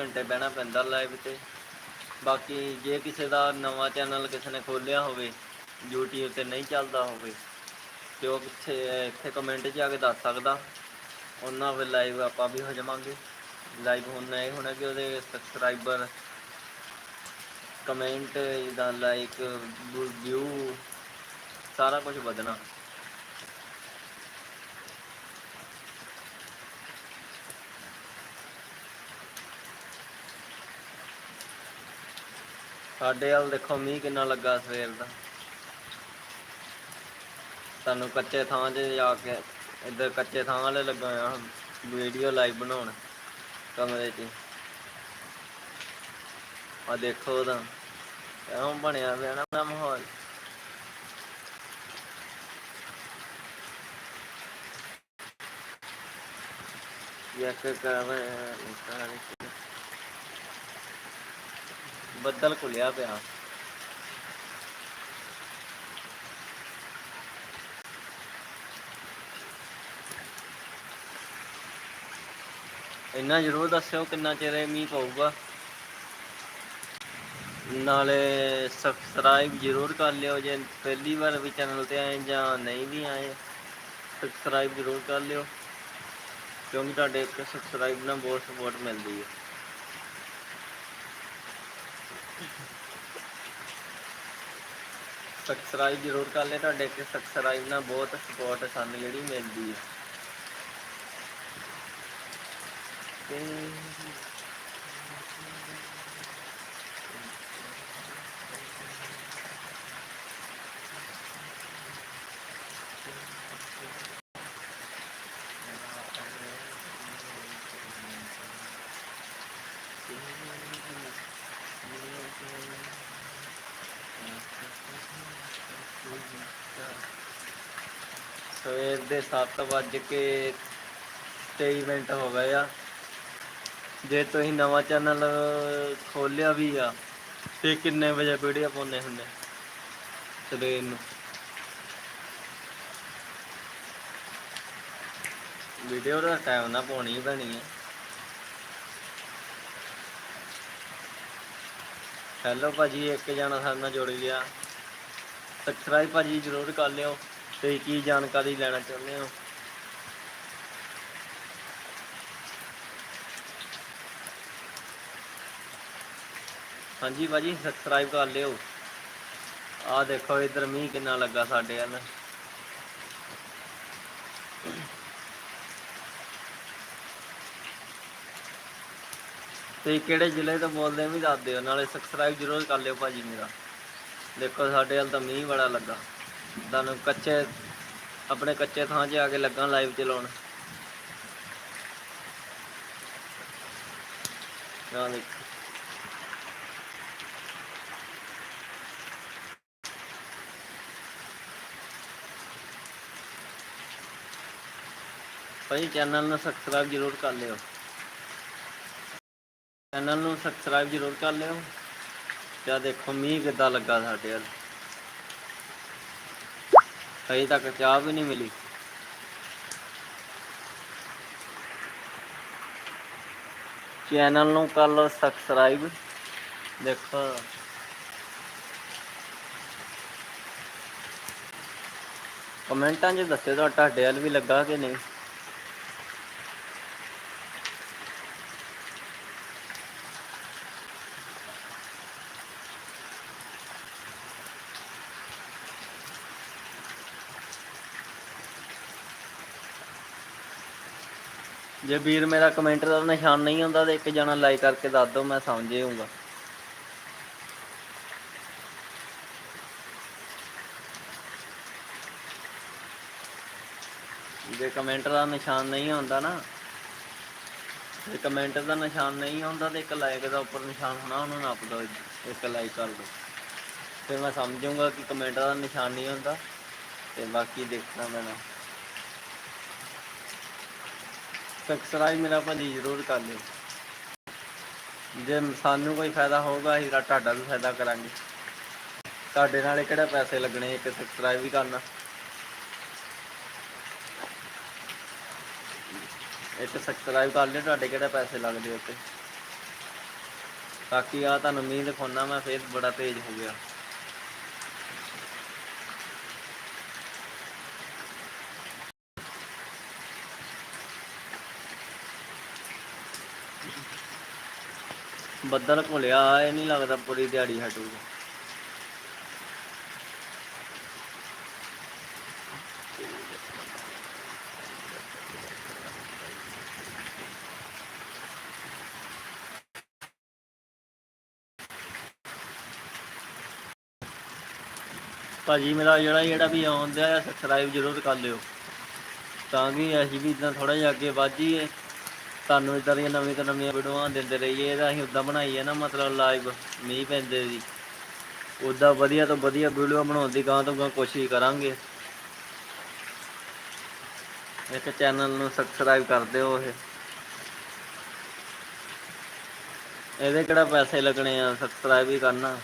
ਘੰਟੇ ਬਹਿਣਾ ਪੈਂਦਾ ਲਾਈਵ ਤੇ। ਬਾਕੀ ਜੇ ਕਿਸੇ ਦਾ ਨਵਾਂ ਚੈਨਲ ਕਿਸੇ ਨੇ ਖੋਲਿਆ ਹੋਵੇ, YouTube ਤੇ ਨਹੀਂ ਚੱਲਦਾ ਹੋਵੇ, ਤੇ ਉਹ ਕਿੱਥੇ ਇੱਥੇ ਕਮੈਂਟ 'ਚ ਆ ਕੇ ਦੱਸ ਸਕਦਾ। ਉਹਨਾਂ ਵੀ ਲਾਈਵ ਆਪਾਂ ਵੀ ਹੋ ਜਾਵਾਂਗੇ। ਲਾਈਵ ਹੋਣਾ ਇਹ ਹੋਣਾ ਕਿ ਉਹਦੇ ਸਬਸਕ੍ਰਾਈਬਰ ਕਮੈਂਟ ਦਾ ਲਾਈਕ ਵਿਊ ਸਾਰਾ ਕੁਝ ਵਧਣਾ। ਸਾਡੇ ਵੱਲ ਦੇਖੋ, ਮੀਂਹ ਕਿੰਨਾ ਲੱਗਾ ਸਵੇਰ ਦਾ। ਤੁਹਾਨੂੰ ਕੱਚੇ ਥਾਂ 'ਚ ਜਾ ਕੇ, ਇੱਧਰ ਕੱਚੇ ਥਾਂ ਵਾਲੇ ਲੱਗਾ ਆ, ਵੀਡੀਓ ਲਾਈਵ ਬਣਾਉਣ ਕਮਰੇ 'ਚ। ਆ ਦੇਖੋ ਉਹਦਾ ਐਵੇਂ ਬਣਿਆ ਪਿਆ ਨਾ ਆਪਣਾ ਮਾਹੌਲ। ਇੱਕ ਕਰਾਵੇ ਬੱਦਲ ਖੁੱਲਿਆ ਪਿਆ। ਇੰਨਾ ਜ਼ਰੂਰ ਦੱਸਿਓ ਕਿੰਨਾ ਚਿਰ ਇਹ ਮੀਂਹ ਪਊਗਾ। ਨਾਲੇ ਸਬਸਕ੍ਰਾਈਬ ਜ਼ਰੂਰ ਕਰ ਲਿਓ ਜੇ ਪਹਿਲੀ ਵਾਰ ਵੀ ਚੈਨਲ ਤੇ ਆਏ ਜਾਂ ਨਹੀਂ ਵੀ ਆਏ ਸਬਸਕ੍ਰਾਈਬ ਜ਼ਰੂਰ ਕਰ ਲਿਓ। ਕਿਉਂਕਿ ਤੁਹਾਡੇ ਇੱਕ ਸਬਸਕ੍ਰਾਈਬ ਨਾਲ ਬਹੁਤ ਸਪੋਰਟ ਮਿਲਦੀ ਹੈ। ਸਬਸਕ੍ਰਾਈਬ ਜ਼ਰੂਰ ਕਰ ਲਿਓ ਤੁਹਾਡੇ ਇੱਕ ਸਬਸਕ੍ਰਾਈਬ ਨਾਲ ਬਹੁਤ ਸਪੋਰਟ ਸਾਨੂੰ ਜਿਹੜੀ ਮਿਲਦੀ ਹੈ। ਤੇ ਸਵੇਰ ਦੇ 7 ਵੱਜ ਕੇ 23 ਮਿੰਟ ਹੋ ਗਏ ਆ। ਜੇ ਤੁਸੀਂ ਨਵਾਂ ਚੈਨਲ ਖੋਲਿਆ ਵੀ ਆ ਤੇ ਕਿੰਨੇ ਵਜੇ ਵੀਡੀਓ ਪਾਉਂਦੇ ਹੁੰਦੇ? ਸਵੇਰ ਨੂੰ। ਵੀਡੀਓ ਦਾ ਟਾਈਮ ਨਾ ਪਾਉਣੀ ਹੀ ਪੈਣੀ ਹੈ ਹੈਲੋ ਭਾਜੀ ਇੱਕ ਜਣਾ ਸਾਡੇ ਨਾਲ ਜੁੜ ਗਿਆ। ਸਬਸਕ੍ਰਾਈਬ ਭਾਜੀ ਜ਼ਰੂਰ ਕਰ ਲਿਓ। ਤੁਸੀਂ ਕੀ ਜਾਣਕਾਰੀ ਲੈਣਾ ਚਾਹੁੰਦੇ ਹੋ? ਹਾਂਜੀ ਭਾਜੀ ਸਬਸਕ੍ਰਾਈਬ ਕਰ ਲਿਓ। ਆਹ ਦੇਖੋ ਇਧਰ ਮੀਂਹ ਕਿੰਨਾ ਲੱਗਾ ਸਾਡੇ ਵੱਲ। ਤੇ ਕਿਹੜੇ ਜ਼ਿਲ੍ਹੇ ਤੋਂ ਬੋਲਦੇ ਵੀ ਦੱਸ ਦਿਓ, ਨਾਲੇ ਸਬਸਕ੍ਰਾਈਬ ਜ਼ਰੂਰ ਕਰ ਲਿਓ ਭਾਜੀ ਮੇਰਾ। ਦੇਖੋ ਸਾਡੇ ਵੱਲ ਤਾਂ ਮੀਂਹ ਬੜਾ ਲੱਗਾ। ਤੁਹਾਨੂੰ ਕੱਚੇ, ਆਪਣੇ ਕੱਚੇ ਥਾਂ 'ਚ ਆ ਕੇ ਲੱਗਾ ਲਾਈਵ ਚਲਾਉਣ। ਨਾ ਦੇਖ। ਭਾਈ ਚੈਨਲ ਨੂੰ ਸਬਸਕ੍ਰਾਈਬ ਜ਼ਰੂਰ ਕਰ ਲਿਓ। ਚੈਨਲ ਨੂੰ ਸਬਸਕ੍ਰਾਈਬ ਜ਼ਰੂਰ ਕਰ ਲਿਓ। ਜਾਂ ਦੇਖੋ ਮੀਂਹ ਕਿੱਦਾਂ ਲੱਗਾ ਸਾਡੇ ਵੱਲ। ਅਜੇ ਤੱਕ ਚਾਹ ਵੀ ਨਹੀਂ ਮਿਲੀ। ਚੈਨਲ ਨੂੰ ਕਰ ਲਓ ਸਬਸਕ੍ਰਾਈਬ ਦੇਖੋ। ਕਮੈਂਟਾਂ 'ਚ ਦੱਸਿਓ ਤੁਹਾਡਾ ਤੁਹਾਡੇ ਵੱਲ ਵੀ ਲੱਗਾ ਕਿ ਨਹੀਂ। ਜੇ ਵੀਰ ਮੇਰਾ ਕਮੈਂਟ ਦਾ ਨਿਸ਼ਾਨ ਨਹੀਂ ਹੁੰਦਾ ਤਾਂ ਇੱਕ ਜਣਾ ਲਾਈਕ ਕਰਕੇ ਦੱਸ ਦਿਓ, ਮੈਂ ਸਮਝ ਜਾਊਂਗਾ। ਜੇ ਕਮੈਂਟ ਦਾ ਨਿਸ਼ਾਨ ਨਹੀਂ ਹੁੰਦਾ ਨਾ, ਜੇ ਕਮੈਂਟ ਦਾ ਨਿਸ਼ਾਨ ਨਹੀਂ ਹੁੰਦਾ ਤੇ ਇੱਕ ਲਾਈਕ ਦਾ ਉੱਪਰ ਨਿਸ਼ਾਨ ਹੋਣਾ, ਉਹਨੂੰ ਨੱਪ ਦਿਓ, ਇੱਕ ਲਾਈਕ ਕਰ ਦਿਓ। ਫਿਰ ਮੈਂ ਸਮਝੂੰਗਾ ਕਿ ਕਮੈਂਟ ਦਾ ਨਿਸ਼ਾਨ ਨਹੀਂ ਹੁੰਦਾ, ਤੇ ਬਾਕੀ ਦੇਖਣਾ ਮੈਨਾਂ ਸਬਸਕ੍ਰਾਈਬ ਮੇਰਾ ਭਾਜੀ ਜ਼ਰੂਰ ਕਰ ਲਿਓ। ਜੇ ਸਾਨੂੰ ਕੋਈ ਫਾਇਦਾ ਹੋਊਗਾ, ਅਸੀਂ ਤਾਂ ਤੁਹਾਡਾ ਵੀ ਫਾਇਦਾ ਕਰਾਂਗੇ। ਤੁਹਾਡੇ ਨਾਲ ਕਿਹੜਾ ਪੈਸੇ ਲੱਗਣੇ, ਇੱਕ ਸਬਸਕ੍ਰਾਈਬ ਵੀ ਕਰਨਾ। ਇੱਕ ਸਬਸਕ੍ਰਾਈਬ ਕਰ ਲਿਓ, ਤੁਹਾਡੇ ਕਿਹੜੇ ਪੈਸੇ ਲੱਗਦੇ ਉੱਤੇ। ਬਾਕੀ ਆ ਤੁਹਾਨੂੰ ਮੀਂਹ ਦਿਖਾਉਣਾ ਮੈਂ, ਫੇਰ ਬੜਾ ਤੇਜ਼ ਹੋ ਗਿਆ। ਬੱਦਲ ਘੁਲਿਆ ਇਹ ਨਹੀਂ ਲੱਗਦਾ ਪੂਰੀ ਦਿਹਾੜੀ ਹਟੂਗਾ ਭਾਜੀ, ਮੇਰਾ ਜਿਹੜਾ ਜਿਹੜਾ ਵੀ ਆਉਂਦਾ ਹੈ ਸਬਸਕ੍ਰਾਈਬ ਜ਼ਰੂਰ ਕਰ ਲਿਓ। ਤਾਂ ਕਿ ਅਸੀਂ ਵੀ ਇਦਾਂ ਥੋੜਾ ਜਿਹਾ ਅੱਗੇ ਵਧ ਜਾਈਏ। ਤੁਹਾਨੂੰ ਇਦਾਂ ਦੀਆਂ ਨਵੀਂ ਤੋਂ ਨਵੀਆਂ ਵੀਡੀਓਆਂ ਦਿੰਦੇ ਰਹੀਏ ਇਹਦਾ ਅਸੀਂ ਉਦਾਂ ਬਣਾਈਏ ਨਾ ਮਤਲਬ ਲਾਈਵ ਮੀਂਹ ਪੈਂਦੇ ਦੀ ਉਦਾਂ ਵਧੀਆ ਤੋਂ ਵਧੀਆ ਵੀਡੀਓ ਬਣਾਉਣ ਦੀ ਗਾਂ ਤੋਂ ਗਾਂ ਕੋਸ਼ਿਸ਼ ਕਰਾਂਗੇ। ਇੱਕ ਚੈਨਲ ਨੂੰ ਸਬਸਕ੍ਰਾਈਬ ਕਰ ਦਿਓ ਇਹ। ਇਹਦੇ ਕਿਹੜਾ ਪੈਸੇ ਲੱਗਣੇ ਆ ਸਬਸਕ੍ਰਾਈਬ ਹੀ ਕਰਨਾ।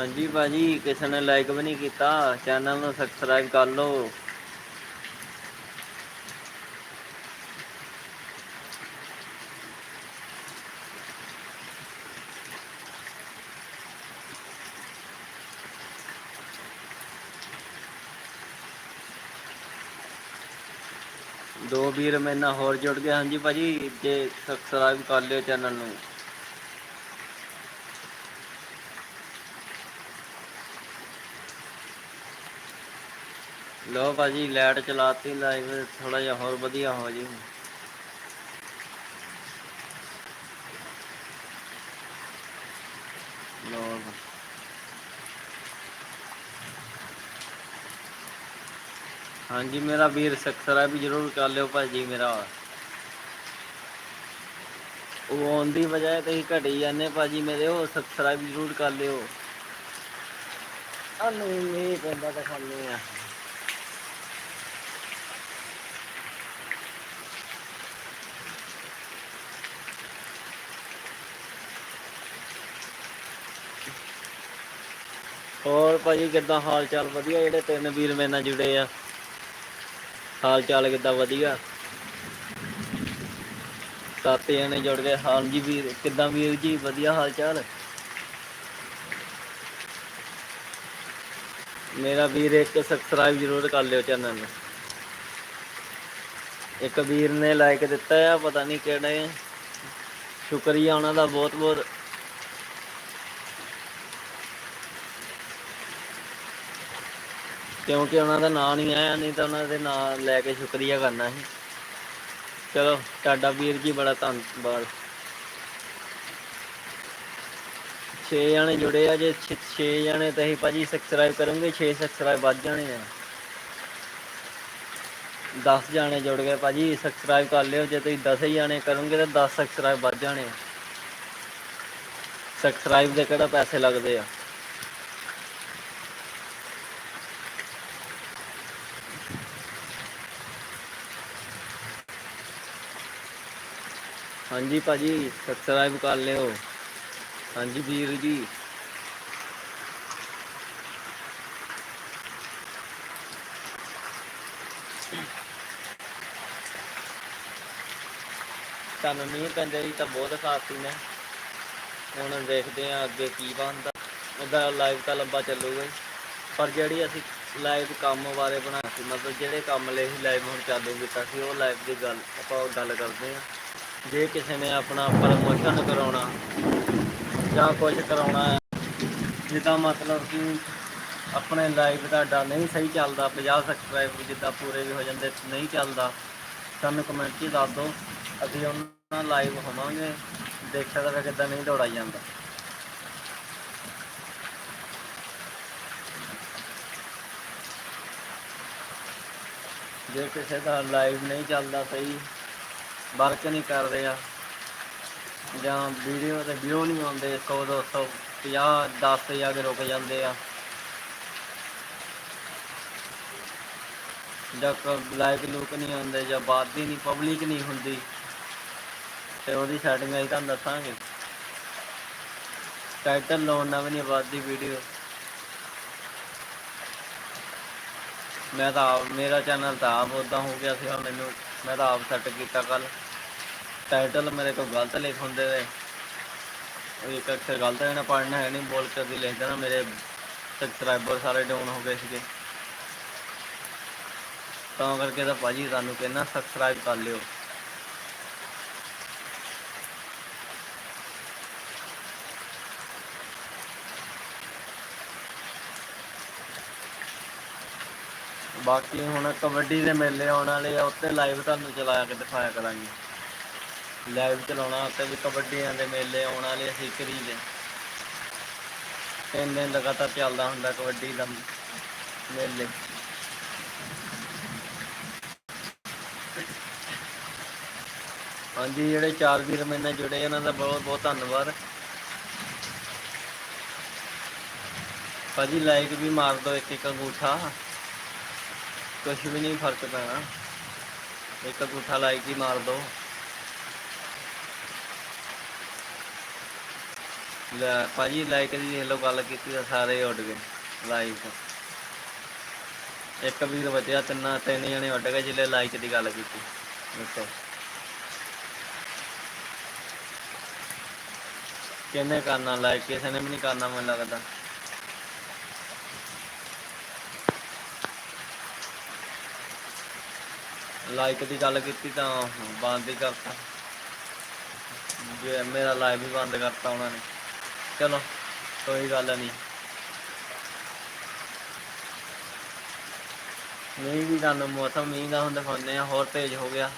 ਹਾਂਜੀ ਭਾਜੀ, ਕਿਸੇ ਨੇ ਲਾਈਕ ਵੀ ਨਹੀਂ ਕੀਤਾ ਚੈਨਲ ਨੂੰ ਸਬਸਕ੍ਰਾਈਬ ਕਰ ਲਓ। ਦੋ ਵੀਰ ਮੇਰੇ ਨਾਲ ਹੋਰ ਜੁੜ ਗਏ। ਹਾਂਜੀ ਭਾਜੀ, ਜੇ ਸਬਸਕ੍ਰਾਈਬ ਕਰ ਲਿਓ ਚੈਨਲ ਨੂੰ। ਲੋ ਭਾਜੀ ਲਾਈਟ ਚਲਾਤੀ ਲਾਈਵ ਥੋੜਾ ਜਿਹਾ ਹੋਰ ਵਧੀਆ ਹੋ ਜੀ। ਲੋ ਹਾਂਜੀ, ਮੇਰਾ ਵੀਰ ਸਬਸਕ੍ਰਾਈਬ ਵੀ ਜ਼ਰੂਰ ਕਰ ਲਿਓ ਭਾਜੀ ਮੇਰਾ। ਉਹ ਆਉਣ ਦੀ ਬਜਾਏ ਤੁਸੀਂ ਘਟੀ ਜਾਂਦੇ ਭਾਜੀ ਮੇਰੇ, ਉਹ ਸਬਸਕ੍ਰਾਈਬ ਜ਼ਰੂਰ ਕਰ ਲਿਓ। ਆ ਨਹੀਂ ਪੈਂਦਾ ਤਾਂ ਖਾਣੇ ਆ। ਹੋਰ ਭਾਜੀ ਕਿੱਦਾਂ ਹਾਲ ਚਾਲ? ਵਧੀਆ ਜਿਹੜੇ ਤਿੰਨ ਵੀਰ ਮੇਰੇ ਨਾਲ ਜੁੜੇ ਆ। ਹਾਲ ਚਾਲ ਕਿੱਦਾਂ? ਵਧੀਆ। ਸੱਤ ਜਣੇ ਜੁੜ ਗਏ। ਹਾਲ ਜੀ ਵੀਰ, ਕਿੱਦਾਂ ਵੀਰ ਜੀ? ਵਧੀਆ ਹਾਲ ਚਾਲ? ਮੇਰਾ ਵੀਰ ਇੱਕ ਸਬਸਕ੍ਰਾਈਬ ਜ਼ਰੂਰ ਕਰ ਲਿਓ ਚੈਨਲ ਨੂੰ। ਇੱਕ ਵੀਰ ਨੇ ਲਾਈਕ ਦਿੱਤਾ ਆ, ਪਤਾ ਨਹੀਂ ਕਿਹੜੇ। ਸ਼ੁਕਰੀਆ ਉਹਨਾਂ ਦਾ ਬਹੁਤ ਬਹੁਤ ਕਿਉਂਕਿ ਉਹਨਾਂ ਦਾ ਨਾਂ ਨਹੀਂ ਆਇਆ, ਨਹੀਂ ਤਾਂ ਉਹਨਾਂ ਦੇ ਨਾਂ ਲੈ ਕੇ ਸ਼ੁਕਰੀਆ ਕਰਨਾ ਸੀ। ਚਲੋ, ਤੁਹਾਡਾ ਵੀਰ ਜੀ ਬੜਾ ਧੰਨਵਾਦ। ਛੇ ਜਾਣੇ ਜੁੜੇ ਆ ਜੇ, ਛੇ ਜਾਣੇ ਤਾਂ ਅਸੀਂ ਭਾਜੀ ਸਬਸਕ੍ਰਾਈਬ ਕਰੋਗੇ 6 ਸਬਸਕ੍ਰਾਈਬ ਵੱਧ ਜਾਣੇ ਆ। 10 ਜਾਣੇ ਜੁੜ ਗਏ ਭਾਜੀ ਸਬਸਕ੍ਰਾਈਬ ਕਰ ਲਿਓ, ਜੇ ਤੁਸੀਂ 10 ਹੀ ਜਾਣੇ ਕਰੋਗੇ ਤਾਂ 10 ਸਬਸਕ੍ਰਾਈਬ ਵੱਧ ਜਾਣੇ ਆ। ਸਬਸਕ੍ਰਾਈਬ ਦੇ ਕਿਹੜਾ ਪੈਸੇ ਲੱਗਦੇ ਆ? ਹਾਂਜੀ ਭਾਜੀ ਸਬਸਕ੍ਰਾਈਬ ਕਰ ਲਿਓ। ਹਾਂਜੀ ਵੀਰ ਜੀ। ਤੁਹਾਨੂੰ ਮੀਂਹ ਪੈਂਦੇ ਜੀ ਤਾਂ ਬਹੁਤ ਖਾਸੀ ਨੇ। ਹੁਣ ਦੇਖਦੇ ਆ ਅੱਗੇ ਕੀ ਬਣਦਾ। ਉਹਦਾ ਲਾਈਵ ਤਾਂ ਲੰਬਾ ਚੱਲੂਗਾ ਹੀ। ਪਰ ਜਿਹੜੀ ਅਸੀਂ ਲਾਈਵ ਕੰਮ ਬਾਰੇ ਬਣਾਇਆ ਸੀ, ਮਤਲਬ ਜਿਹੜੇ ਕੰਮ ਲਈ ਅਸੀਂ ਲਾਈਵ ਹੁਣ ਚਾਲੂ ਕੀਤਾ ਸੀ, ਉਹ ਲਾਈਵ ਦੀ ਗੱਲ, ਆਪਾਂ ਉਹ ਗੱਲ ਕਰਦੇ ਆ ਜੇ ਕਿਸੇ ਨੇ ਆਪਣਾ ਪ੍ਰਮੋਸ਼ਨ ਕਰਾਉਣਾ ਜਾਂ ਕੁਝ ਕਰਾਉਣਾ ਹੈ, ਜਿੱਦਾਂ ਮਤਲਬ ਕਿ ਆਪਣੇ ਲਾਈਵ ਤੁਹਾਡਾ ਨਹੀਂ ਸਹੀ ਚੱਲਦਾ 50 ਸਬਸਕ੍ਰਾਈਬਰ ਜਿੱਦਾਂ ਪੂਰੇ ਵੀ ਹੋ ਜਾਂਦੇ ਨਹੀਂ ਚੱਲਦਾ, ਸਾਨੂੰ ਕਮੈਂਟ 'ਚ ਦੱਸ ਦਿਓ। ਅਸੀਂ ਉਹਨਾਂ ਨਾਲ ਲਾਈਵ ਹੋਵਾਂਗੇ, ਦੇਖਿਆ ਤਾਂ ਕਿੱਦਾਂ ਨਹੀਂ ਦੌੜਾ ਜਾਂਦਾ। ਜੇ ਕਿਸੇ ਦਾ ਲਾਈਵ ਨਹੀਂ ਚੱਲਦਾ ਸਹੀ ਵਰਕ ਨਹੀਂ ਕਰਦੇ ਆ ਜਾਂ ਵੀਡੀਓ ਤੇ ਵਿਊ ਨਹੀਂ ਆਉਂਦੇ 100 200 50 10 ਤੇ ਜਾ ਕੇ ਰੁਕ ਜਾਂਦੇ ਆ। ਜਾਂ ਲਾਈਕ ਲੂਕ ਨਹੀਂ ਆਉਂਦੇ, ਜਾਂ ਬਾਤ ਹੀ ਨਹੀਂ ਪਬਲਿਕ ਨਹੀਂ ਹੁੰਦੀ। ਤੇ ਉਹਦੀ ਸੈਟਿੰਗ ਅਸੀਂ ਤੁਹਾਨੂੰ ਦੱਸਾਂਗੇ। ਟਾਈਟਲ ਲਾਉਣ ਨਾਲ ਵੀ ਨਹੀਂ ਵੱਧਦੀ ਵੀਡੀਓ ਮੈਂ ਤਾਂ ਆਪ, ਮੇਰਾ ਚੈਨਲ ਤਾਂ ਆਪ ਉਦਾਂ ਹੋ ਗਿਆ ਸੀਗਾ ਮੈਨੂੰ ਮੈਂ ਤਾਂ ਆਪ ਸੈੱਟ ਕੀਤਾ ਕੱਲ ਟਾਈਟਲ ਮੇਰੇ ਕੋਲ ਗਲਤ ਲਿਖ ਹੁੰਦੇ ਨੇ। ਉਹ ਇੱਕ ਅਕਸਰ ਗਲਤ ਹੈ ਨਾ ਪੜ੍ਹਨਾ ਹੈ ਨਹੀਂ ਬੋਲ ਕੇ ਵੀ ਲਿਖ ਦੇਣਾ। ਮੇਰੇ ਸਬਸਕ੍ਰਾਈਬਰ ਸਾਰੇ ਡਾਊਨ ਹੋ ਗਏ ਸੀਗੇ। ਤਾਂ ਕਰਕੇ ਤਾਂ ਭਾਜੀ ਤੁਹਾਨੂੰ ਕਹਿੰਦਾ ਸਬਸਕ੍ਰਾਈਬ ਕਰ ਲਿਓ। ਬਾਕੀ ਹੁਣ ਕਬੱਡੀ ਦੇ ਮੇਲੇ ਆਉਣ ਵਾਲੇ ਆ ਉੱਤੇ ਲਾਈਵ ਤੁਹਾਨੂੰ ਚਲਾਇਆ ਕੇ ਦਿਖਾਇਆ ਕਰਾਂਗੇ। ਲਾਈਵ ਚਲਾਉਣਾ ਉੱਤੇ ਵੀ ਕਬੱਡੀਆਂ ਦੇ ਮੇਲੇ ਆਉਣ ਵਾਲੇ ਅਸੀਂ ਕਰੀ ਦੇ। ਤਿੰਨ ਦਿਨ ਲਗਾਤਾਰ ਚੱਲਦਾ ਹੁੰਦਾ ਕਬੱਡੀ ਦਾ ਮੇਲੇ। ਹਾਂਜੀ, ਜਿਹੜੇ ਚਾਰ ਵੀਰ ਮੇਰੇ ਨਾਲ ਜੁੜੇ, ਉਹਨਾਂ ਦਾ ਬਹੁਤ ਬਹੁਤ ਧੰਨਵਾਦ। ਭਾਜੀ ਲਾਈਕ ਵੀ ਮਾਰ ਦਿਓ ਇੱਕ ਇੱਕ ਅੰਗੂਠਾ। ਕੁਛ ਵੀ ਨਹੀਂ ਫ਼ਰਕ ਪੈਣਾ। ਇੱਕ ਅੰਗੂਠਾ ਲਾਇਕ ਹੀ ਮਾਰ ਦੋ। ਲੈ ਭਾਜੀ ਲਾਈਕ ਦੀ ਦੇਖ ਲਓ, ਗੱਲ ਕੀਤੀ ਤਾਂ ਸਾਰੇ ਉੱਡ ਗਏ। ਲਾਈਕ ਇੱਕ ਵੀਰ ਬਚਿਆ ਤਿੰਨਾਂ, ਤਿੰਨ ਜਣੇ ਉੱਡ ਗਏ ਜਿਹੜੇ ਲਾਈਕ ਦੀ ਗੱਲ ਕੀਤੀ। ਦੱਸੋ। ਕਿਹਨੇ ਕਰਨਾ ਲਾਈਕ ਕਿਸੇ ਨੇ ਵੀ ਨਹੀਂ ਕਰਨਾ ਮੈਨੂੰ ਲੱਗਦਾ। ਲਾਈਕ ਦੀ ਗੱਲ ਕੀਤੀ ਤਾਂ ਬੰਦ ਹੀ ਕਰਤਾ। ਜੇ ਮੇਰਾ ਲਾਈਵ ਵੀ ਬੰਦ ਕਰਤਾ ਉਹਨਾਂ ਨੇ। ਚਲੋ, ਕੋਈ ਗੱਲ ਨਹੀਂ। ਮੀਂਹ ਵੀ ਤੁਹਾਨੂੰ, ਮੌਸਮ ਮੀਂਹ ਦਾ ਹੁਣ ਦਿਖਾਉਂਦੇ ਆ ਹੋਰ ਤੇਜ਼ ਹੋ ਗਿਆ।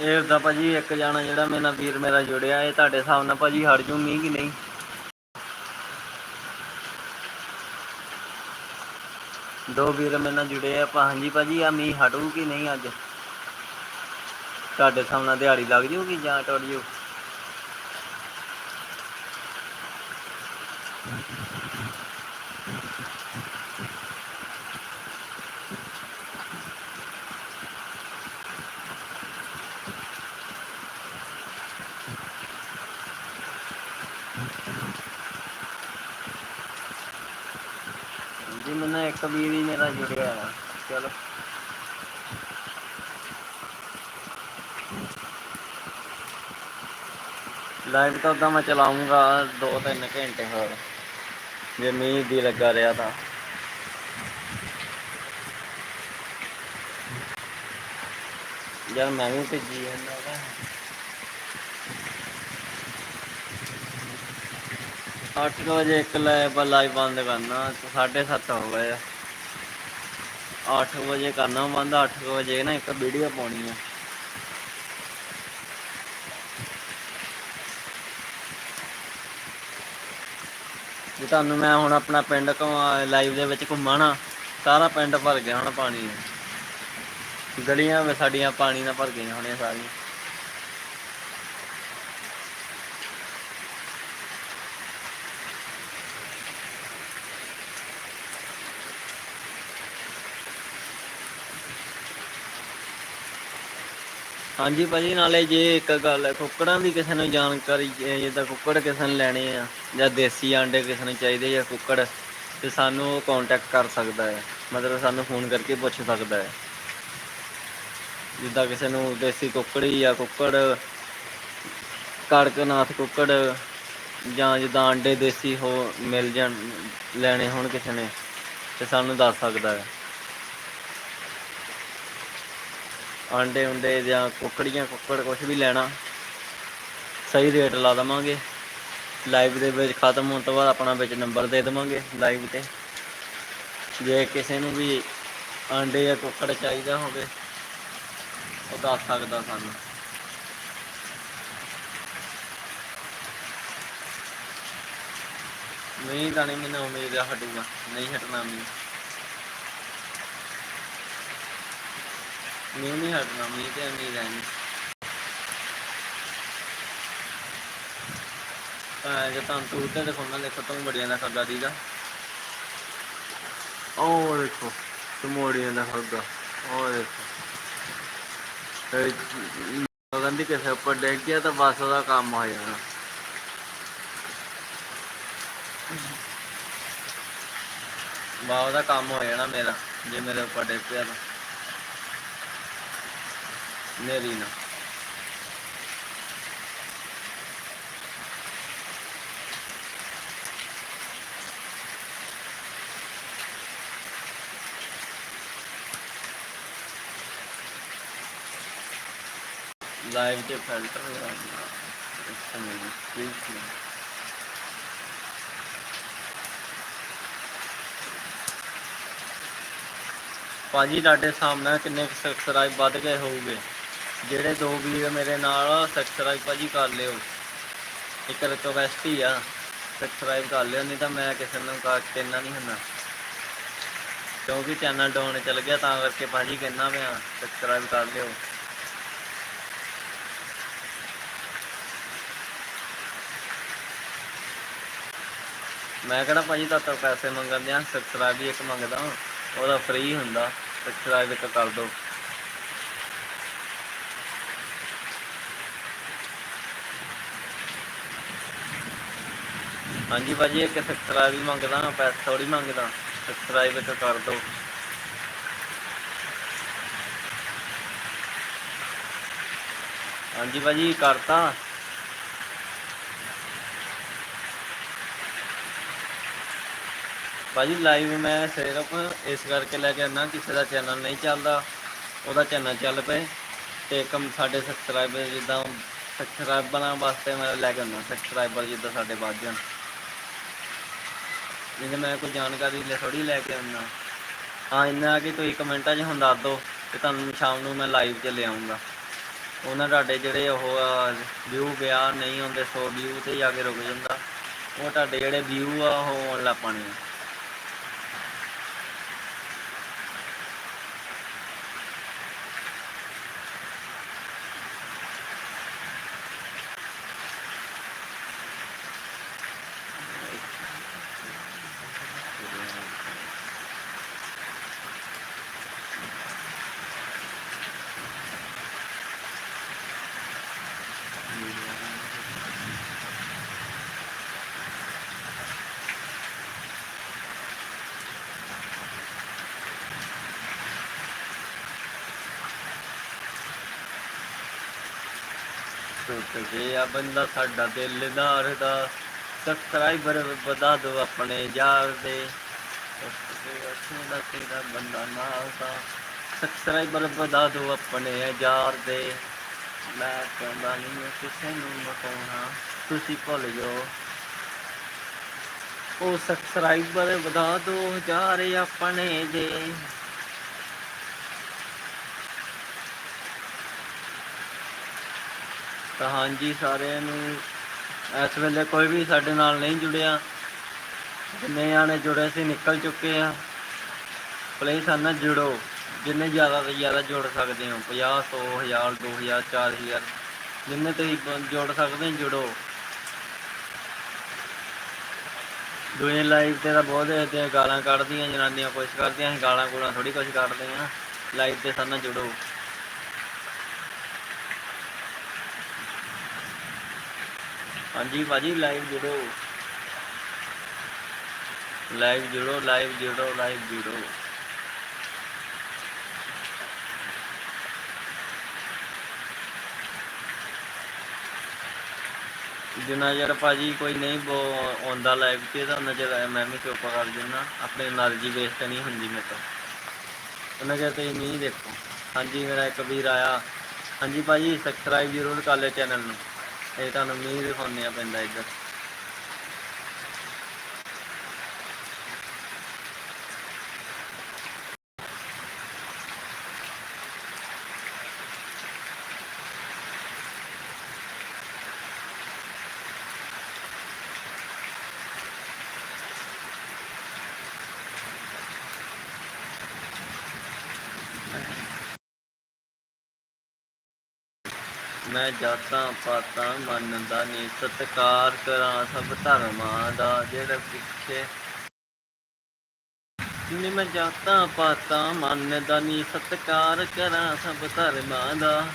ਇਹ ਦਾ ਭਾਜੀ ਇੱਕ ਜਾਣਾ ਜਿਹੜਾ ਮੇਰੇ ਨਾਲ ਵੀਰ ਮੇਰਾ ਜੁੜਿਆ, ਇਹ ਤੁਹਾਡੇ ਹਿਸਾਬ ਨਾਲ ਭਾਜੀ ਹਟ ਜੂ ਮੀਂਹ ਕਿ ਨਹੀਂ? ਦੋ ਵੀਰ ਮੇਰੇ ਨਾਲ ਜੁੜੇ ਆ। ਪਾ ਹਾਂਜੀ ਭਾਜੀ ਆ ਮੀਂਹ ਹਟੂ ਕਿ ਨਹੀਂ ਅੱਜ? ਤੁਹਾਡੇ ਸਾਹਮਣੇ ਦਿਹਾੜੀ ਲੱਗ ਜੂਗੀ ਜਾਂ ਟੁੱਟ ਜੂ? ਮੈਨੂੰ ਇੱਕ ਵੀਰ ਮੇਰਾ ਜੁੜਿਆ ਆ ਚਲੋ। ਲਾਈਵ ਤਾਂ ਉਦਾਂ ਮੈਂ ਚਲਾਉਂਗਾ 2-3 ਘੰਟੇ ਹੋਰ। ਜੇ ਮੀਂਹ ਦੀ ਲੱਗਾ ਰਿਹਾ ਤਾਂ। ਯਾਰ ਮੈਂ ਵੀ ਭੇਜੀ ਜਾਂਦਾ। ਵਾ ਅੱਠ ਕੁ ਵਜੇ ਇੱਕ ਲਾਈਵ ਲਾਈਵ ਬੰਦ ਕਰਨਾ ਤੇ ਸਾਢੇ ਸੱਤ ਹੋ ਗਏ ਆ। ਅੱਠ ਕੁ ਵਜੇ ਕਰਨਾ ਬੰਦ, ਅੱਠ ਕੁ ਵਜੇ ਨਾ ਇੱਕ ਵੀਡੀਓ ਪਾਉਣੀ ਆ। ਜੇ ਤੁਹਾਨੂੰ ਮੈਂ ਹੁਣ ਆਪਣਾ ਪਿੰਡ ਘੁਮਾ ਲਾਈਵ ਦੇ ਵਿੱਚ ਘੁੰਮਾਣਾ ਸਾਰਾ ਪਿੰਡ ਭਰ ਗਿਆ ਹੁਣ ਪਾਣੀ। ਗਲੀਆਂ ਵਿੱਚ ਸਾਡੀਆਂ ਪਾਣੀ ਨਾਲ ਭਰ ਗਈਆਂ ਹੋਣੀਆਂ ਸਾਰੀਆਂ। ਹਾਂਜੀ ਭਾਜੀ, ਨਾਲੇ ਜੇ ਇੱਕ ਗੱਲ ਹੈ, ਕੁੱਕੜਾਂ ਦੀ ਕਿਸੇ ਨੂੰ ਜਾਣਕਾਰੀ ਜੇ ਜਿੱਦਾਂ ਕੁੱਕੜ ਕਿਸੇ ਨੇ ਲੈਣੇ ਆ, ਜਾਂ ਦੇਸੀ ਆਂਡੇ ਕਿਸੇ ਨੂੰ ਚਾਹੀਦੇ ਜਾਂ ਕੁੱਕੜ, ਤੇ ਸਾਨੂੰ ਕੰਟੈਕਟ ਕਰ ਸਕਦਾ ਹੈ। ਮਤਲਬ ਸਾਨੂੰ ਫੋਨ ਕਰਕੇ ਪੁੱਛ ਸਕਦਾ ਹੈ। ਜਿੱਦਾਂ ਕਿਸੇ ਨੂੰ ਦੇਸੀ ਕੁੱਕੜੀ ਜਾਂ ਕੁੱਕੜ, ਕੜਕਨਾਥ ਕੁੱਕੜ, ਜਾਂ ਜਿੱਦਾਂ ਆਂਡੇ ਦੇਸੀ ਹੋ, ਮਿਲ ਜਾਣ, ਲੈਣੇ ਹੋਣ ਕਿਸੇ ਨੇ, ਤੇ ਸਾਨੂੰ ਦੱਸ ਸਕਦਾ ਹੈ। ਆਂਡੇ ਉਂਡੇ ਜਾਂ ਕੁੱਕੜੀਆਂ, ਕੁੱਕੜ ਕੁਝ ਵੀ ਲੈਣਾ, ਸਹੀ ਰੇਟ ਲਾ ਦਵਾਂਗੇ। ਲਾਈਵ ਦੇ ਵਿੱਚ ਖਤਮ ਹੋਣ ਤੋਂ ਬਾਅਦ ਆਪਣਾ ਵਿੱਚ ਨੰਬਰ ਦੇ ਦਵਾਂਗੇ ਲਾਈਵ ਤੇ। ਜੇ ਕਿਸੇ ਨੂੰ ਵੀ ਆਂਡੇ ਜਾਂ ਕੁੱਕੜ ਚਾਹੀਦਾ ਹੋਵੇ, ਉਹ ਦੱਸ ਸਕਦਾ ਸਾਨੂੰ। ਨਹੀਂ ਤਾਂ ਨਹੀਂ, ਮੈਨੂੰ ਉਮੀਦ ਆ ਹਟੂਗਾ, ਨਹੀਂ ਹਟਣਾ ਮੀਂਹ। ਮੀਂਹ ਨਹੀਂ ਹਟਣਾ ਮੀਂਹ ਤੇ ਨਹੀਂ ਤਾਂ ਜੇ ਤਾਂ ਤੂੰ ਤੇ ਦਿਖਾਉਣਾ ਦੇਖੋ ਤੂੰ ਬੜੀਆਂ ਦਾ ਖੱਗਾ ਦੀਦਾ। ਉਹ ਦੇਖੋ ਤਮੋੜੀਆਂ ਦਾ ਖੱਗਾ ਉਹ ਦੇਖੋ। ਕਹਿੰਦੀ ਕਿਸੇ ਉੱਪਰ ਡਿੱਗ ਗਿਆ ਤਾਂ ਬਸ ਉਹਦਾ ਕੰਮ ਹੋ ਜਾਣਾ। ਬਾ ਉਹਦਾ ਕੰਮ ਹੋ ਜਾਣਾ ਮੇਰਾ ਜੇ ਮੇਰੇ ਉੱਪਰ ਡਿੱਗ ਪਿਆ ਤਾਂ। ਮੇਰੀ ਨਾ ਲਾਈਵ ਤੇ ਫਿਲਟਰ ਲਗਾਉਣਾ ਇਸ ਸਮੇਂ ਪਲੀਜ਼ ਭਾਜੀ ਤੁਹਾਡੇ ਸਾਹਮਣੇ ਕਿੰਨੇ ਸਬਸਕ੍ਰਾਈਬ ਵੱਧ ਗਏ ਹੋਊਗੇ? ਜਿਹੜੇ ਦੋ ਵੀਰ ਮੇਰੇ ਨਾਲ ਸਬਸਕ੍ਰਾਈਬ ਭਾਜੀ ਕਰ ਲਿਓ। ਇੱਕ ਰਿਕਵੈਸਟ ਹੀ ਆ, ਸਬਸਕ੍ਰਾਈਬ ਕਰ ਲਿਓ, ਨਹੀਂ ਤਾਂ ਮੈਂ ਕਿਸੇ ਨੂੰ ਕਾ ਕਹਿਣਾ ਨਹੀਂ ਹੁੰਦਾ। ਕਿਉਂਕਿ ਚੈਨਲ ਡਾਊਨ ਚੱਲ ਗਿਆ, ਤਾਂ ਕਰਕੇ ਭਾਜੀ ਕਹਿਣਾ ਪਿਆ ਸਬਸਕ੍ਰਾਈਬ ਕਰ ਲਿਓ। ਮੈਂ ਕਿਹੜਾ ਭਾਜੀ ਤਾਂ ਤਾਂ ਪੈਸੇ ਮੰਗਣ ਦਿਆਂ, ਸਬਸਕ੍ਰਾਈਬ ਹੀ ਇੱਕ ਮੰਗਦਾ ਉਹਦਾ ਫ੍ਰੀ ਹੁੰਦਾ, ਸਬਸਕ੍ਰਾਈਬ ਇੱਕ ਕਰ ਦਿਓ। ਹਾਂਜੀ ਭਾਜੀ, ਇੱਕ ਸਬਸਕ੍ਰਾਈਬ ਹੀ ਮੰਗਦਾ ਪੈਸੇ ਥੋੜੀ ਮੰਗਦਾ ਸਬਸਕ੍ਰਾਈਬ ਇੱਕ ਕਰ ਦਿਓ ਹਾਂਜੀ ਭਾਜੀ, ਕਰਤਾ। ਭਾਜੀ ਲਾਈਵ ਮੈਂ ਸਿਰਫ ਇਸ ਕਰਕੇ ਲੈ ਕੇ ਆਉਣਾ ਕਿਸੇ ਦਾ ਚੈਨਲ ਨਹੀਂ ਚੱਲਦਾ। ਉਹਦਾ ਚੈਨਲ ਚੱਲ ਪਏ। ਤੇ ਕਮ ਸਾਡੇ ਸਬਸਕ੍ਰਾਈਬਰ ਜਿੱਦਾਂ ਸਬਸਕ੍ਰਾਈਬਰਾਂ ਵਾਸਤੇ ਮੈਂ ਲੈ ਕੇ ਆਉਣਾ ਸਬਸਕ੍ਰਾਈਬਰ ਜਿੱਦਾਂ ਸਾਡੇ ਵੱਧ ਜਾਣ। ਜਿਵੇਂ ਮੈਂ ਕੋਈ ਜਾਣਕਾਰੀ ਲੈ ਥੋੜੀ ਲੈ ਕੇ ਆਉਣਾ ਹਾਂ, ਇੰਨਾ ਕਿ ਤੁਸੀਂ ਕਮੈਂਟਾਂ 'ਚ ਹੁਣ ਦੱਸ ਦਿਓ ਕਿ ਤੁਹਾਨੂੰ ਸ਼ਾਮ ਨੂੰ ਮੈਂ ਲਾਈਵ 'ਚ ਲਿਆਉਂਗਾ ਉਹਨਾਂ ਤੁਹਾਡੇ ਜਿਹੜੇ ਉਹ ਵਿਊ ਗਿਆ, ਨਹੀਂ ਹੁੰਦੇ 100 ਵਿਊ ਤੇ ਜਾ ਕੇ ਰੁਕ ਜਾਂਦਾ। ਉਹ ਤੁਹਾਡੇ ਜਿਹੜੇ ਵਿਊ ਆ, ਉਹ ਆਉਣ ਲੱਗ ਪਾਣੇ ਆ ਟੁੱਟ ਗਿਆ ਬੰਦਾ ਸਾਡਾ ਦਿਲਦਾਰ ਦਾ ਸਬਸਕ੍ਰਾਈਬਰ ਵਧਾ ਦਿਓ ਆਪਣੇ ਯਾਰ ਦੇ। ਟੁੱਟ ਦਾ ਤੇਰਾ ਬੰਦਾ ਨਾਲ ਦਾ ਸਬਸਕ੍ਰਾਈਬਰ ਵਧਾ ਦਿਓ ਆਪਣੇ ਯਾਰ ਦੇ। ਮੈਂ ਕਹਿੰਦਾ ਨਹੀਂ ਕਿਸੇ ਨੂੰ ਮਕਾਉਣਾ। ਤੁਸੀਂ ਭੁੱਲ ਜਾਓ। ਉਹ ਸਬਸਕ੍ਰਾਈਬਰ ਵਧਾ ਦੋ ਹਜ਼ਾਰ ਆਪਣੇ ਦੇ। ਤਾਂ ਹਾਂਜੀ ਸਾਰਿਆਂ ਨੂੰ ਇਸ ਵੇਲੇ ਕੋਈ ਵੀ ਸਾਡੇ ਨਾਲ ਨਹੀਂ ਜੁੜਿਆ। ਜਿੰਨੇ ਜਾਣੇ ਜੁੜੇ ਸੀ ਨਿਕਲ ਚੁੱਕੇ ਆ। ਪਲੀਜ਼ ਸਾਡੇ ਨਾਲ ਜੁੜੋ। ਜਿੰਨੇ ਜ਼ਿਆਦਾ ਤੋਂ ਜ਼ਿਆਦਾ ਜੁੜ ਸਕਦੇ ਹੋ 50 100 1000 2000 4000 ਜਿੰਨੇ ਤੁਸੀਂ ਜੁੜ ਸਕਦੇ ਹੋ, ਜੁੜੋ। ਦੂਜੇ ਲਾਈਵ ਤੇ ਤਾਂ ਬਹੁਤ ਤੇ ਗਾਲਾਂ ਕੱਢਦੀਆਂ ਜਨਾਨੀਆਂ, ਕੁਛ ਕਰਦੀਆਂ, ਅਸੀਂ ਗਾਲਾਂ ਗੂਲਾਂ ਥੋੜੀ ਕੁਛ ਕੱਢਦੇ ਆ ਲਾਈਵ ਤੇ ਸਾਡੇ ਨਾਲ ਜੁੜੋ। ਹਾਂਜੀ ਭਾਜੀ ਲਾਈਵ ਜੁੜੋ। ਲਾਈਵ ਜੁੜੋ ਲਾਈਵ ਜੁੜੋ ਲਾਈਵ ਜੁੜੋ। ਜਿੰਨਾ ਯਾਰ ਭਾਜੀ ਕੋਈ ਨਹੀਂ ਆਉਂਦਾ ਲਾਈਵ ਤੇ, ਤਾਂ ਉਹਨਾਂ ਚਿਰ ਮੈਂ ਵੀ ਚੁੱਪ ਕਰ ਦਿੰਦਾ ਆਪਣੀ એનર્ਜੀ ਵੇਸਟ ਨਹੀਂ ਹੁੰਦੀ ਮੇਰੇ ਤੋਂ। ਉਹਨਾਂ ਚਿਰ ਤੁਸੀਂ ਨਹੀਂ ਦੇਖੋ। ਹਾਂਜੀ, ਮੇਰਾ ਇੱਕ ਵੀਰ ਆਇਆ। ਹਾਂਜੀ ਭਾਜੀ ਸਬਸਕ੍ਰਾਈਬ ਜ਼ਰੂਰ ਕਰ ਲੈ ਚੈਨਲ ਨੂੰ। ਇਹ ਤੁਹਾਨੂੰ ਮੀਂਹ ਦਿਖਾਉਂਦੇ ਆ ਪੈਂਦਾ ਇੱਧਰ। ਮੈਂ ਜਾਤਾਂ ਪਾਤਾਂ ਮੰਨਦਾ ਨਹੀਂ ਸਤਿਕਾਰ ਕਰਾਂ ਸਭ ਧਰਮਾਂ ਦਾ ਜਿਹੜਾ ਪਿੱਛੇ। ਨੀ ਮੈਂ ਜਾਤਾਂ ਪਾਤਾਂ ਮੰਨਦਾ ਨੀ, ਸਤਕਾਰ ਕਰਾਂ ਸਭ ਧਰਮਾਂ ਦਾ।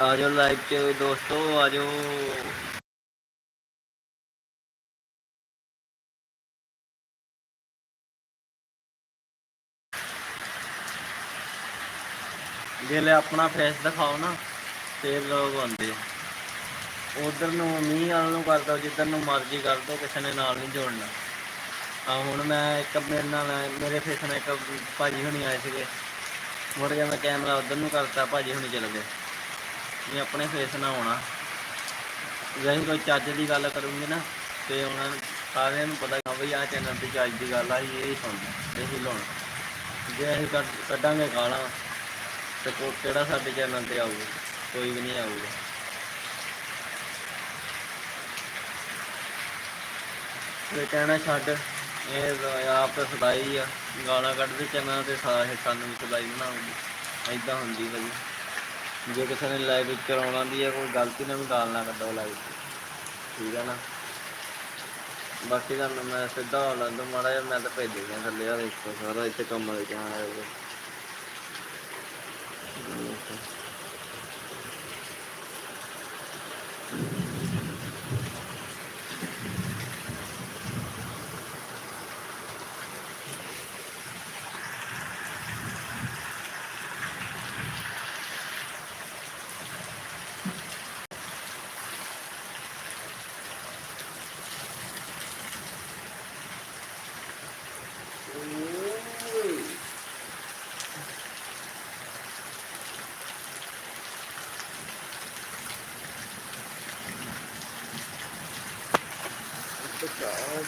ਆ ਜਾਓ ਲਾਈਵ ਚ ਦੋਸਤੋ, ਆ ਜੇ ਆਪਣਾ ਫੇਸ ਦਿਖਾਓ ਨਾ ਫੇਰ ਲੋਕ ਆਉਂਦੇ ਆ। ਉਧਰ ਨੂੰ ਮੀਂਹ ਵਾਲ ਨੂੰ ਕਰ ਦੋ ਜਿੱਧਰ ਨੂੰ ਮਰਜ਼ੀ ਕਰ ਦੋ, ਕਿਸੇ ਨੇ ਨਾਲ ਨਹੀਂ ਜੋੜਨਾ। ਆ ਹੁਣ ਮੈਂ ਇੱਕ ਮੇਰੇ ਨਾਲ, ਮੇਰੇ ਫੇਸ ਨਾਲ ਇੱਕ ਭਾਜੀ ਹੁਣੀ ਆਏ ਸੀਗੇ। ਮੁੜ ਕੇ ਮੈਂ ਕੈਮਰਾ ਉਧਰ ਨੂੰ ਕਰਤਾ, ਭਾਜੀ ਹੁਣੀ ਚਲੇ ਗਏ। ਇਹ ਆਪਣੇ ਫੇਸ ਨਾਲ ਆਉਣਾ। ਜੇ ਅਸੀਂ ਕੋਈ ਚੱਜ ਦੀ ਗੱਲ ਕਰੂੰਗੇ ਨਾ, ਤੇ ਉਹਨਾਂ ਨੂੰ ਸਾਰਿਆਂ ਨੂੰ ਪਤਾ ਕਿ ਬਈ ਆਹ ਚੈਨਲ ਤੇ ਚੱਜ ਦੀ ਗੱਲ ਆ ਇਹ ਹੀ ਸੁਣਦਾ ਇਹੀ ਲਾਉਣਾ। ਜੇ ਅਸੀਂ ਕੱਢ- ਕੱਢਾਂਗੇ ਗਾਲਾਂ ਤੇ ਕਿਹੜਾ ਸਾਡੇ ਚੈਨਲ ਤੇ ਆਊਗਾ? ਕੋਈ ਵੀ ਨਹੀਂ ਆਊਗਾ। ਤੇ ਕਹਿਣਾ ਛੱਡ, ਇਹ ਆਪ ਤਾਂ ਸਦਾਈ ਆ। ਗਾਲਾਂ ਕੱਢਦੇ ਚੈਨਲ ਤੇ ਸਾਰੇ ਸਾਨੂੰ ਵੀ ਸਦਾਈ ਬਣਾਉਗੀ ਐਦਾਂ ਹੁੰਦੀ ਭਾਜੀ ਜੇ। ਕਿਸੇ ਨੇ ਲਾਈਵ ਵਿੱਚ ਕਰਾਉਣਾ ਦੀ ਆ, ਕੋਈ ਗਲਤੀ ਨਾਲ ਵੀ ਗਾਲ ਨਾ ਕੱਢੋ ਲਾਈਵ ਠੀਕ ਹੈ ਨਾ? ਬਾਕੀ ਤੁਹਾਨੂੰ ਮੈਂ ਸਿੱਧਾ ਹਾਲਾਂ ਤੋਂ ਮਾੜਾ ਜਿਹਾ ਮੈਂ ਤਾਂ ਭੇਜ ਦਿਆਂ ਥੱਲੇ ਆ ਦੇਖੋ ਸਾਰਾ ਇੱਥੇ ਕੰਮ ਵਾਲੇ ਜਾਣ Thank you. ਆਇਆ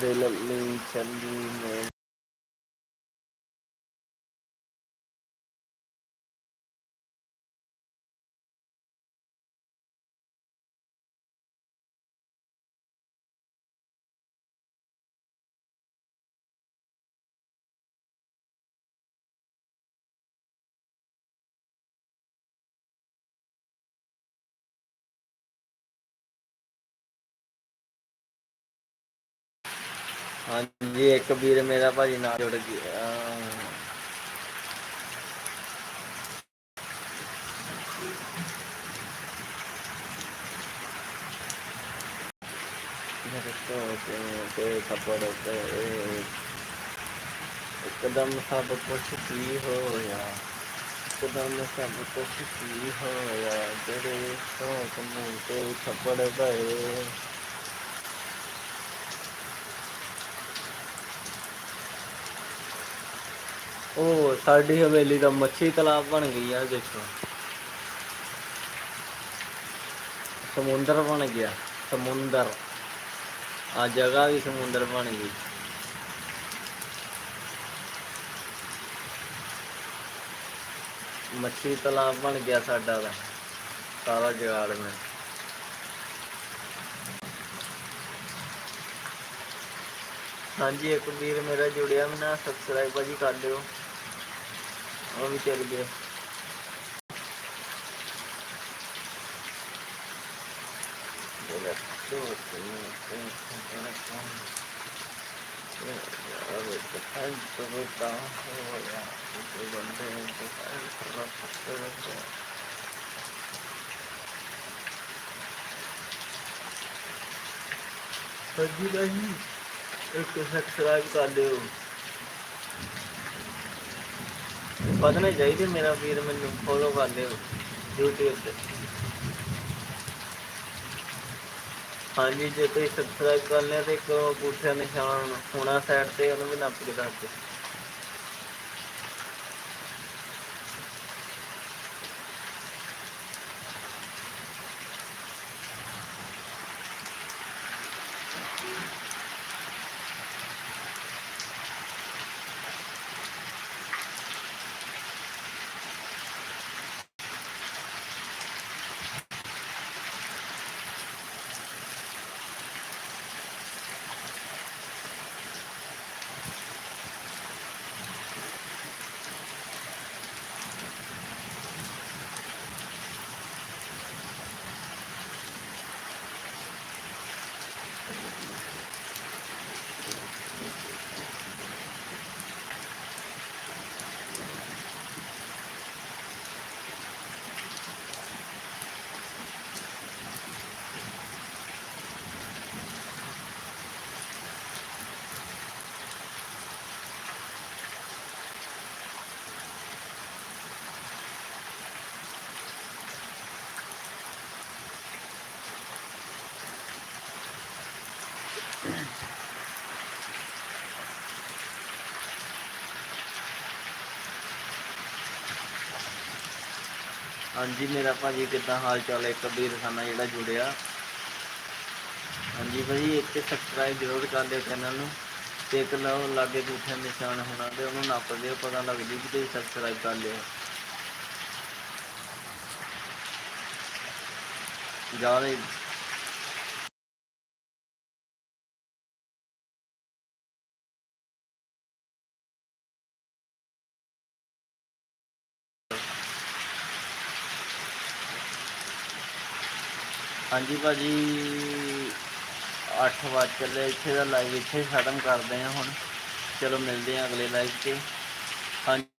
ਦਿਲ ਲਈ ਚੱਲੀ ਮੈਂ ਹਾਂਜੀ ਇੱਕ ਵੀਰ ਮੇਰਾ ਭਾਜੀ ਨਾਲ ਜੁੜ ਗਿਆ ਮੇਰੇ ਤੋਂ ਤੇ ਖਬਰ ਤੇ ਇੱਕਦਮ ਸਭ ਕੁਝ ਕੀ ਹੋਇਆ ਇੱਕਦਮ ਸਭ ਕੁਝ ਕੀ ਹੋਇਆ ਜਿਹੜੇ ਸੋਚ ਮੂੰਹ ਤੇ ਖਬਰ ਪਏ ਉਹ ਸਾਡੀ ਹਵੇਲੀ ਦਾ ਮੱਛੀ ਤਲਾਬ ਬਣ ਗਈ ਆ, ਦੇਖੋ। ਸਮੁੰਦਰ ਬਣ ਗਿਆ, ਸਮੁੰਦਰ। ਆ ਜਗ੍ਹਾ ਵੀ ਸਮੁੰਦਰ ਬਣ ਗਈ। ਮੱਛੀ ਤਲਾਬ ਬਣ ਗਿਆ ਸਾਡਾ ਦਾ ਸਾਰਾ ਜਗਾੜ ਮੈਂ ਹਾਂਜੀ, ਇੱਕ ਵੀਰ ਮੇਰਾ ਜੁੜਿਆ ਮੈਂ ਨਾ ਸਬਸਕ੍ਰਾਈਬ ਭਾਜੀ ਕਰ ਲਿਓ ਉਹ ਵੀ ਚੱਲ ਗਿਆ ਹਾਂਜੀ ਭਾਜੀ ਇੱਕ ਸਬਸਕ੍ਰਾਈਬ ਕਰ ਲਿਓ ਵਧਣੇ ਚਾਹੀਦੇ, ਮੇਰਾ ਵੀਰ ਮੈਨੂੰ ਫੋਲੋ ਕਰ ਲਿਓ YouTube ਤੇ। ਹਾਂਜੀ, ਜੇ ਤੁਸੀਂ ਸਬਸਕ੍ਰਾਈਬ ਕਰ ਲਿਆ ਤੇ ਇੱਕ ਪੁੱਠਾ ਨਿਸ਼ਾਨ ਹੋਣਾ ਸਾਈਡ ਤੇ, ਉਹਨੂੰ ਵੀ ਨੱਪ ਕੇ ਦੱਸ ਦਿਓ। ਹਾਂਜੀ, ਮੇਰਾ ਭਾਜੀ ਕਿੱਦਾਂ ਹਾਲ ਚਾਲ ਹੈ ਇੱਕ ਵੀਰ ਸਾਨਾ ਜਿਹੜਾ ਜੁੜਿਆ। ਹਾਂਜੀ ਭਾਜੀ ਇੱਕ ਸਬਸਕ੍ਰਾਈਬ ਜ਼ਰੂਰ ਕਰ ਲਿਓ ਚੈਨਲ ਨੂੰ। ਤੇ ਇੱਕ ਲਓ, ਲਾਗੇ ਦੂਠੇ ਨਿਸ਼ਾਨ ਹੋਣਾ ਤੇ ਉਹਨੂੰ ਨੱਪ ਦਿਓ ਪਤਾ ਲੱਗ ਜੂ ਕਿ ਤੁਸੀਂ ਸਬਸਕ੍ਰਾਈਬ ਕਰ ਲਿਓ ਜ਼ਿਆਦਾ ਹਾਂਜੀ ਭਾਜੀ 8 ਵਜ ਚੱਲੇ, ਇੱਥੇ ਦਾ ਲਾਈਵ ਇੱਥੇ ਖਤਮ ਕਰਦੇ ਹਾਂ ਹੁਣ। ਚਲੋ ਮਿਲਦੇ ਹਾਂ ਅਗਲੇ ਲਾਈਵ 'ਤੇ। ਹਾਂਜੀ।